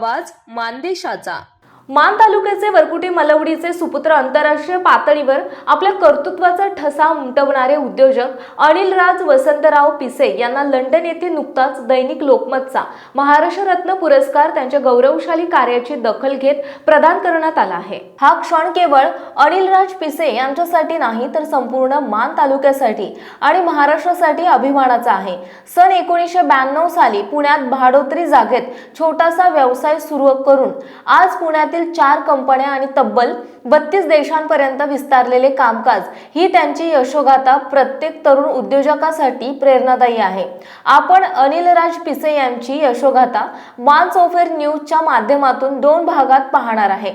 आवाज मानदेशाचा. मान तालुक्याचे वरकुटे मलवडीचे सुपुत्र आंतरराष्ट्रीय पातळीवर आपल्या कर्तृत्वाचा ठसा उमटवणारे उद्योजक अनिल राज वसंतराव पिसे यांना लंडन येथे नुकताच दैनिक लोकमतचा महाराष्ट्र रत्न पुरस्कार त्यांच्या गौरवशाली कार्याची दखल घेत प्रदान करण्यात आला आहे. हा क्षण केवळ अनिल राज पिसे यांच्यासाठी नाही तर संपूर्ण मान तालुक्यासाठी आणि महाराष्ट्रासाठी अभिमानाचा आहे. सन एकोणीसशे ब्याण्णव साली पुण्यात भाडोत्री जागेत छोटासा व्यवसाय सुरू करून आज पुण्यातील चार कंपन्या आणि तब्बल बत्तीस देशांपर्यंत विस्तारलेले कामकाज. ही त्यांची यशोगाथा प्रत्येक तरुण उद्योजकासाठी प्रेरणादायी आहे. आपण अनिल राज पिसे यांची यशोगाथा मान सोफेर न्यूजच्या माध्यमातून दोन भागात पाहणार आहे.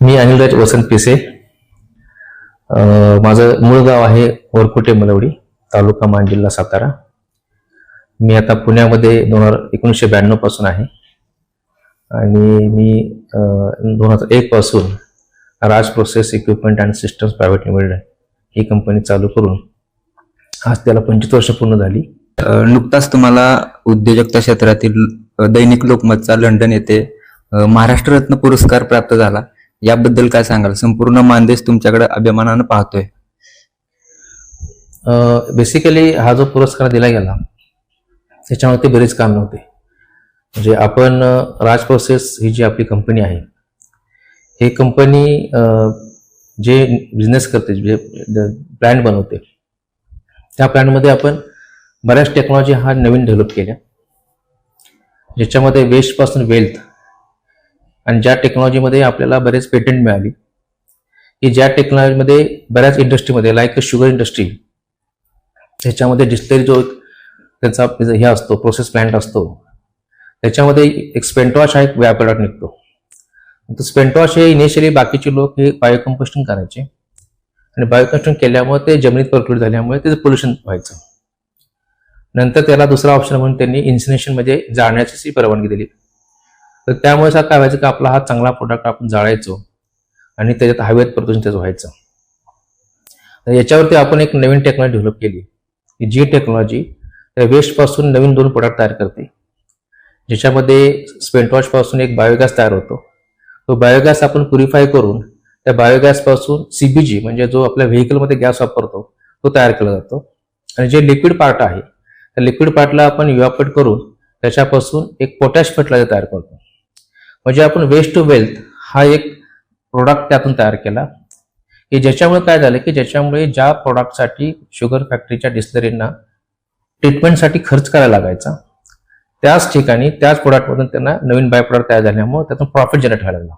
मी अनिलराज वसंत पिसे. अं, माझं मूळ गाव आहे वरकुटे मलवडी तालुका मान जिल्हा सातारा. मी आता पुण्यामध्ये दोन हजार एकोणीसशे ब्याण्णवपासून आहे. आणि मी दोन हजार एक पासून Raj process equipment and systems private limited he company चालू करून आज त्याला पंचवीस वर्ष पूर्ण झाली. नुकताच तुम्हाला उद्योजकता क्षेत्रातील दैनिक लोकमतचा लंडन येथे महाराष्ट्र रत्न पुरस्कार प्राप्त झाला. याबद्दल काय सांगाल? संपूर्ण मानदेश तुमच्याकडे अभिमानानं पाहतोय. बेसिकली हा जो पुरस्कार दिला गेला त्याच्यामध्ये बरेच काम नव्हते म्हणजे आपण राज प्रोसेस ही जी आपली कंपनी आहे हे कंपनी जे बिझनेस करते जे ब्रँड बनवते त्या ब्रँडमध्ये आपण बऱ्याच टेक्नॉलॉजी हा नवीन डेव्हलप केल्या. ज्याच्यामध्ये वेस्टपासून वेल्थ आणि ज्या टेक्नॉलॉजीमध्ये आपल्याला बरेच पेटंट मिळाली की ज्या टेक्नॉलॉजीमध्ये बऱ्याच इंडस्ट्रीमध्ये लाईक शुगर इंडस्ट्री त्याच्यामध्ये डिस्टरी जो एक त्यांचा हे असतो प्रोसेस प्लॅन्ट असतो त्याच्यामध्ये एक स्पेंटवॉश हा एक व्या निघतो. तर स्पेंटवॉश हे इनिशियली बाकीचे लोक हे बायोकम्पोस्टिंग करायचे. आणि बायोकम्पोस्टिंग केल्यामुळे ते जमिनीत पर्क्युलेट झाल्यामुळे त्याचं पोल्युशन व्हायचं. नंतर त्याला दुसरा ऑप्शन म्हणून त्यांनी इन्सिनेशन म्हणजे जाळण्याची परवानगी दिली. तर त्यामुळे काय व्हायचं की आपला हा चांगला प्रोडक्ट आपण जाळायचो आणि त्याच्यात हवेत प्रदूषण त्याचं व्हायचं. तर याच्यावरती आपण एक नवीन टेक्नॉलॉजी डेव्हलप केली. जी टेक्नॉलॉजी वेस्टपासून नवीन दोन प्रोडक्ट तयार करते. ज्याच्यामध्ये स्पेंटवॉशपासून एक बायोगॅस तयार होतो. तो बायोगॅस आपण प्युरिफाय करून त्या बायोगॅसपासून सीबीजी म्हणजे जो आपल्या व्हेकलमध्ये गॅस वापरतो तो तयार केला जातो. आणि जे लिक्विड पार्ट आहे त्या लिक्विड पार्टला आपण इव्हॅपोरेट करून त्याच्यापासून एक पोटॅश फर्टिलायझर तयार करतो. म्हणजे आपण वेस्ट टू वेल्थ हा एक प्रोडक्ट त्यातून तयार केला. की ज्याच्यामुळे काय झालं की ज्याच्यामुळे ज्या प्रोडक्टसाठी शुगर फॅक्टरीच्या डिस्लरींना ट्रीटमेंटसाठी खर्च करायला लागायचा. त्याच ठिकाणी त्याच प्रोडक्टमधून त्यांना नवीन बाय प्रोडक्ट तयार झाल्यामुळे त्यातून प्रॉफिट जनरेट व्हायला लागला.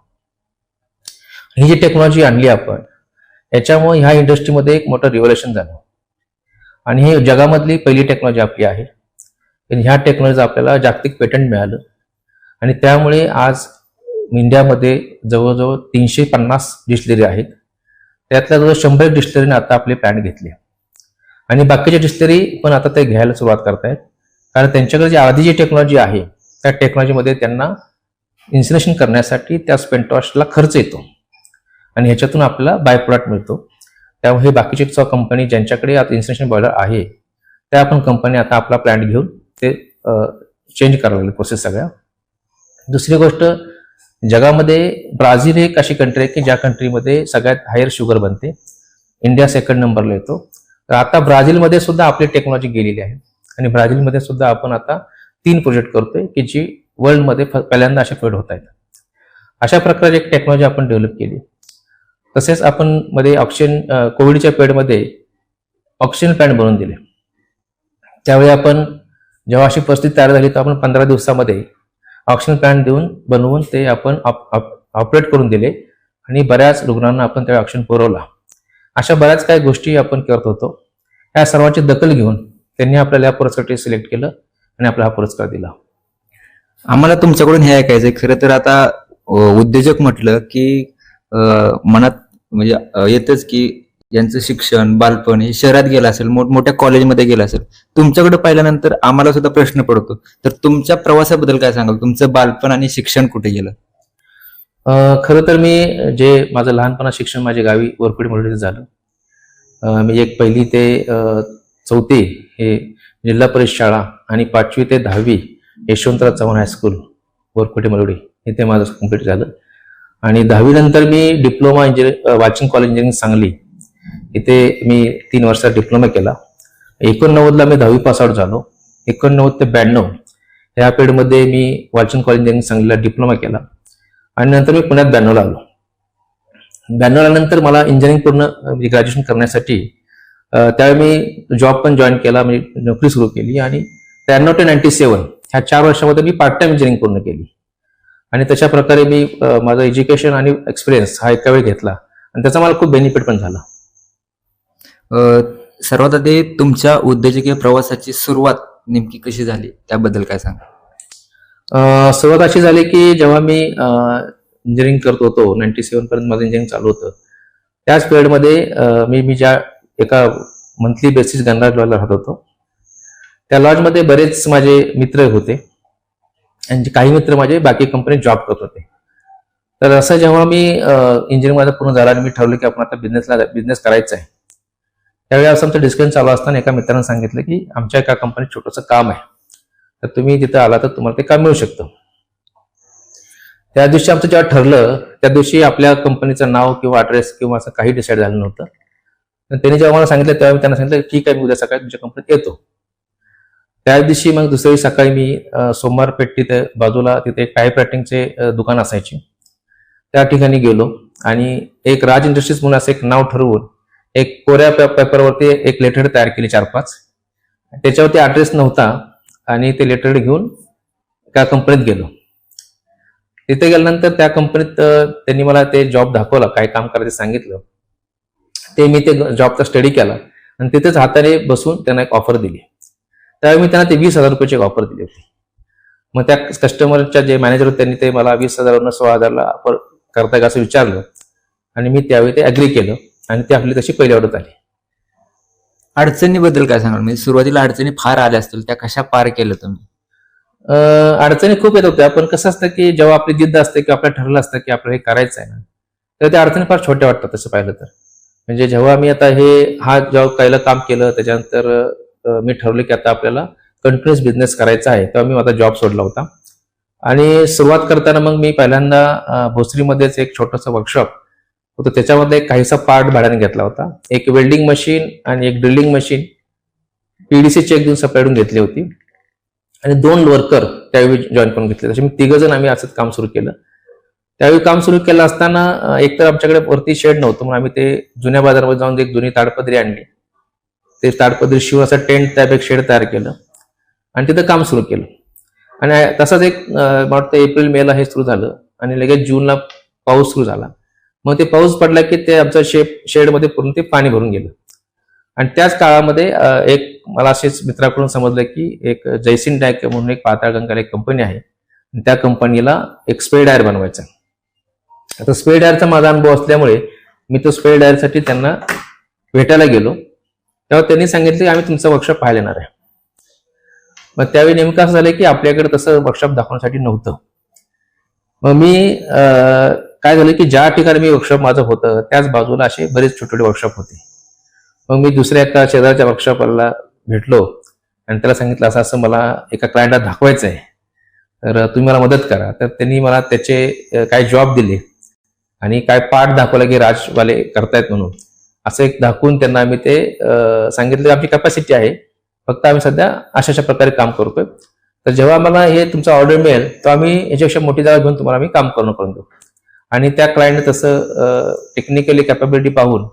ही जी टेक्नॉलॉजी आणली आपण याच्यामुळे ह्या इंडस्ट्रीमध्ये एक मोठं रिव्होल्युशन झालं. आणि ही जगामधली पहिली टेक्नॉलॉजी आपली आहे. पण ह्या टेक्नॉलॉजीचं आपल्याला जागतिक पेटंट मिळालं. आणि त्यामुळे आज इंडियामध्ये जवळजवळ तीनशे पन्नास डिस्टलरी आहेत. त्यातल्या जवळ शंभर डिस्टलरीने आता आपले प्लॅन घेतले आणि बाकीच्या डिस्टलरी पण आता ते घ्यायला सुरुवात करतायत. कारण त्यांच्याकडे जी आधी जी टेक्नॉलॉजी आहे त्या टेक्नॉलॉजीमध्ये त्यांना इन्सुलेशन करण्यासाठी त्या स्पेंटॉशला खर्च येतो. आणि ह्याच्यातून आपला बाय प्रोडक्ट मिळतो. त्यामुळे हे बाकीचे कंपनी ज्यांच्याकडे आता इन्सुलेशन बॉयलर आहे त्या पण कंपनी आता आपला प्लॅन घेऊन ते चेंज करावं लागले प्रोसेस सगळ्या. दुसरी गोष्ट जगामध्ये ब्राझील ही एक अशी कंट्री आहे की ज्या कंट्रीमध्ये सगळ्यात हायर शुगर बनते. इंडिया सेकंड नंबरला येतो. तर आता ब्राझीलमध्ये सुद्धा आपली टेक्नॉलॉजी गेलेली आहे. आणि ब्राझीलमध्ये सुद्धा आपण आता तीन प्रोजेक्ट करतोय की जी वर्ल्डमध्ये फ- पहिल्यांदा अशा फेड होत आहेत. अशा प्रकारे एक टेक्नॉलॉजी आपण डेव्हलप केली. तसेच आपण मध्ये ऑक्सिजन कोविडच्या पेडमध्ये ऑक्सिजन प्लॅन्ट बनवून दिले. त्यावेळी आपण जेव्हा अशी परिस्थिती तयार झाली तर आपण पंधरा दिवसामध्ये ऑक्सिजन प्लॅन्ट देऊन बनवून ते आपण ऑपरेट करून दिले आणि बऱ्याच रुग्णांना आपण त्या ऑक्सिजन पुरवला. अशा बऱ्याच काही गोष्टी आपण करत होतो. या सर्वांची दखल घेऊन त्यांनी आपल्याला या पुरस्कारसाठी सिलेक्ट केलं आणि आपला हा पुरस्कार दिला. आम्हाला तुमच्याकडून हे ऐकायचंय खरं तर आता उद्योजक म्हटलं की मनात म्हणजे येतच की यांचं शिक्षण बालपण हे शहरात गेलं असेल मोठमोठ्या कॉलेजमध्ये गेलं असेल. तुमच्याकडे पाहिल्यानंतर आम्हाला सुद्धा प्रश्न पडतो. तर तुमच्या प्रवासाबद्दल काय सांगाल? तुमचं बालपण आणि शिक्षण कुठे गेलं? खरं तर मी जे माझं लहानपणा शिक्षण माझ्या गावी वरकुडी मुरळीत झालं. मी एक पहिली ते चौथी हे जिल्हा परिषद शाळा आणि पाचवी ते दहावी यशवंतराव चव्हाण हायस्कूल वरकोटे मरुडी इथे माझं कंप्लीट झालं. आणि दहावीनंतर मी diploma engineer Walchand college engineering Sangli. इथे मी तीन वर्षात डिप्लोमा केला. एकोणनव्वदला मी दहावी पास आउट झालो. एकोणनव्वद ते ब्याण्णव ह्या पिरियडमध्ये मी वाचिंग कॉलेज इंजिनिअरिंग सांगलीला डिप्लोमा केला. आणि नंतर मी पुण्यात ब्याण्णवला आलो. ब्याण्णवला नंतर मला इंजिनिअरिंग पूर्ण ग्रॅज्युएशन म्हणजे करण्यासाठी त्यावेळी मी जॉब पण जॉईन केला म्हणजे नोकरी सुरू केली आणि त्र्याण्णव ते नाईन्टी सेवन ह्या चार वर्षामध्ये मी पार्ट टाइम इंजिनिअरिंग पूर्ण केली. आणि तशा प्रकारे मी माझं एज्युकेशन आणि एक्सपिरियन्स हा एका वेळी घेतला. आणि त्याचा मला खूप बेनिफिट पण झाला. सर्वात आधी तुमच्या उद्योजकीय प्रवासाची सुरुवात नेमकी कशी झाली? त्याबद्दल काय सांगा? सुरुवात अशी झाली की जेव्हा मी इंजिनिअरिंग करत होतो नाईन्टी सेवन पर्यंत माझं इंजिनिअरिंग चालू होतं. त्याच पिरियडमध्ये मी मी ज्या एका मंथली बेसिस गणराज लॉजला राहत होतो. त्या लॉजमध्ये बरेच माझे मित्र होते. आणि काही मित्र माझे बाकी कंपनीत जॉब करत होते. तर असं जेव्हा मी इंजिनिअरिंग माझं पूर्ण झालं आणि मी ठरवलं की आपण आता बिझनेसला बिझनेस करायचा आहे. त्यावेळी असं आमचं डिस्कशन चालू असताना एका मित्रानं सांगितलं की आमच्या एका कंपनीत छोटंसं काम आहे. तर तुम्ही तिथं आला तर तुम्हाला ते काम मिळू शकतं. त्या दिवशी आमचं जेव्हा ठरलं त्या दिवशी आपल्या कंपनीचं नाव किंवा ॲड्रेस किंवा असं काही डिसाईड झालं नव्हतं. त्यांनी जेव्हा मला सांगितलं तेव्हा मी त्यांना सांगितलं ठीक आहे मी उद्या सकाळी तुमच्या कंपनीत येतो. त्या दिवशी मग दुसऱ्या सकाळी मी सोमवार पेठ तिथे बाजूला तिथे टाईप रायटिंगचे दुकान असायचे. त्या ठिकाणी गेलो आणि एक राज इंडस्ट्रीज म्हणून असं एक नाव ठरवून एक कोऱ्या पेपरवरती एक लेटर तयार केली चार पाच त्याच्यावरती ॲड्रेस नव्हता आणि ते लेटर घेऊन त्या कंपनीत गेलो. तिथे गेल्यानंतर त्या कंपनीत त्यांनी मला ते जॉब दाखवला काय काम करायचं सांगितलं. ते मी ते जॉबचा स्टडी केला आणि तिथेच हाताने बसून त्यांना एक ऑफर दिली. त्यावेळी मी त्यांना ते वीस हजार रुपयाची ऑफर दिली होती. मग त्या कस्टमरच्या जे मॅनेजर होते त्यांनी ते मला वीस हजारवरून सोळा हजारला ऑफर करताय का असं विचारलं आणि मी त्यावेळी ते अग्री केलं आणि ती आपली तशी पहिल्या ऑर्डर आली अडचणीबद्दल काय सांगाल? म्हणजे सुरुवातीला अडचणी फार आल्या असतील त्या कशा पार केल्या तुम्ही? अडचणी खूप येत होत्या पण कसं असतं की जेव्हा आपली जिद्द असते की आपल्याला ठरलं असतं की आपल्याला हे करायचं आहे ना तर त्या अडचणी फार छोट्या वाटतात तसं पाहिलं तर. म्हणजे जेव्हा मी आता हे हा जॉब काहीला काम केलं त्याच्यानंतर मी ठरवलं की आता आपल्याला कंटिन्युअस बिझनेस करायचा आहे तेव्हा मी माझा जॉब सोडला होता. आणि सुरुवात करताना मग मी पहिल्यांदा भोसरीमध्येच एक छोटंसं वर्कशॉप होतं. त्याच्यामध्ये एक काहीसा पार्ट भाड्याने घेतला होता. एक वेल्डिंग मशीन आणि एक ड्रिलिंग मशीन पीडीसी चेक देऊन सप्लायडून घेतली होती. आणि दोन वर्कर त्यावेळी जॉईन करून घेतले. तसे मी तिघ जण आम्ही असंच काम सुरू केलं. त्यावेळी काम सुरू केलं असताना एकतर आमच्याकडे वरती शेड नव्हतं म्हणून आम्ही ते जुन्या बाजारामध्ये जाऊन एक जुनी ताडपदरी आणली. ते ताडपदरी शिव असं टेंट त्यापेक्षा शेड तयार केलं आणि तिथं काम सुरू केलं. आणि तसंच एक मला वाटतं एप्रिल मेला हे सुरू झालं आणि लगेच जूनला पाऊस सुरू झाला. मग ते पाऊस पडला की ते आमचं शेप शेडमध्ये पूर्ण ते पाणी भरून गेलं. आणि त्याच काळामध्ये एक मला असेच मित्राकडून समजलं की एक जयसिन डायक म्हणून एक पाताळगंगाला एक कंपनी आहे. त्या कंपनीला एक स्प्रे डायर बनवायचा आता स्पेड डायरचा माझा अनुभव असल्यामुळे मी तो स्पेड डायरसाठी त्यांना भेटायला गेलो. तेव्हा त्यांनी सांगितलं की आम्ही तुमचं वर्कशॉप पाहायला येणार आहे. मग त्यावेळी नेमकं असं झालं की आपल्याकडे तसं वर्कशॉप दाखवण्यासाठी नव्हतं. मग मी काय झालं की ज्या ठिकाणी मी वर्कशॉप माझं होतं त्याच बाजूला असे बरेच छोटे छोटे वर्कशॉप होते. मग मी दुसऱ्या एका शेजारच्या वर्कशॉपला भेटलो आणि त्याला सांगितलं असं असं मला एका क्लायंटला दाखवायचं आहे तर तुम्ही मला मदत करा. तर त्यांनी मला त्याचे काही जॉब दिले. आणि काय पाठ दाखवला की राजवाले करतायत म्हणून. असं एक दाखवून त्यांना आम्ही ते सांगितलं की आमची कॅपॅसिटी आहे. फक्त आम्ही सध्या अशा अशा प्रकारे काम करतोय. तर जेव्हा मला हे तुमचा ऑर्डर मिळेल तर आम्ही याच्यापेक्षा मोठी जागा घेऊन तुम्हाला आम्ही काम करणं करून देऊ. आणि त्या क्लायंटने तसं टेक्निकली कॅपेबिलिटी पाहून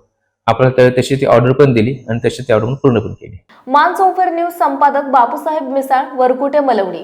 आपल्याला त्याची ती ऑर्डर पण दिली आणि त्याची ती ऑर्डर पूर्ण पण केली. मानसोफर न्यूज संपादक बापूसाहेब मिसाळ वरकुटे मलवणी.